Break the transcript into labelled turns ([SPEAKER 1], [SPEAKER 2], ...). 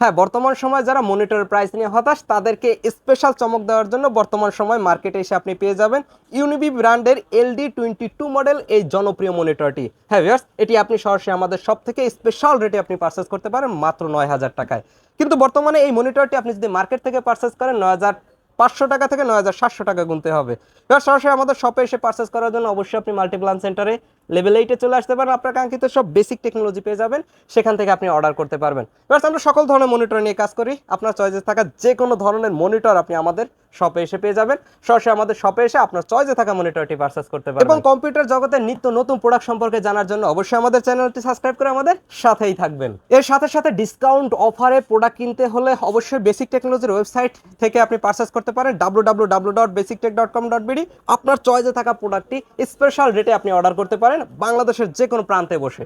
[SPEAKER 1] হ্যাঁ বর্তমান সময় যারা মনিটরের প্রাইস নিয়ে হতাশ, তাদেরকে স্পেশাল চমক দেওয়ার জন্য বর্তমান সময় মার্কেটে এসে আপনি পেয়ে যাবেন ইউনিবি ব্র্যান্ডের এলডি টোয়েন্টি টু মডেল এই জনপ্রিয় মনিটরটি হ্যাঁ ভিউয়ার্স এটি আপনি সরাসরি আমাদের সব থেকে স্পেশাল রেটে আপনি পারচেস করতে পারেন মাত্র নয় হাজার টাকায়। কিন্তু বর্তমানে এই মনিটরটি আপনি যদি মার্কেট থেকে পারচেস করেন নয় হাজার পাঁচশো টাকা থেকে নয় হাজার সাতশো টাকা গুনতে হবে। এবার সরাসরি আমাদের শপে এসে পারচেস করার জন্য অবশ্যই আপনি মাল্টিপ্লান সেন্টারে লেভেল এইটে চলে আসতে পারেন। আপনার কাঙ্ক্ষিত সব বেসিক টেকনোলজি পেয়ে যাবেন, সেখান থেকে আপনি অর্ডার করতে পারবেন। এবার আমরা সকল ধরনের মনিটর নিয়ে কাজ করি। আপনার চয়েসে থাকা যে কোনো ধরনের মনিটর আপনি আমাদের শপে এসে পেয়ে যাবেন। সরাসরি আমাদের শপে এসে আপনার চয়েসে থাকা মনিটরটি পারচেস করতে পারবেন। এবং কম্পিউটার জগতের নিত্য নতুন প্রোডাক্ট সম্পর্কে জানার জন্য অবশ্যই আমাদের চ্যানেলটি সাবস্ক্রাইব করে আমাদের সাথেই থাকবেন। এর সাথে সাথে ডিসকাউন্ট অফারে প্রোডাক্ট কিনতে হলে অবশ্যই বেসিক টেকনোলজির ওয়েবসাইট থেকে আপনি পারচেস করতে পারেন। W W W dot basic tech dot com dot BD আপনার চয়েসে থাকা প্রোডাক্টটি স্পেশাল রেটে আপনি অর্ডার করতে পারেন। বাংলাদেশের যে কোনো প্রান্তে বসে।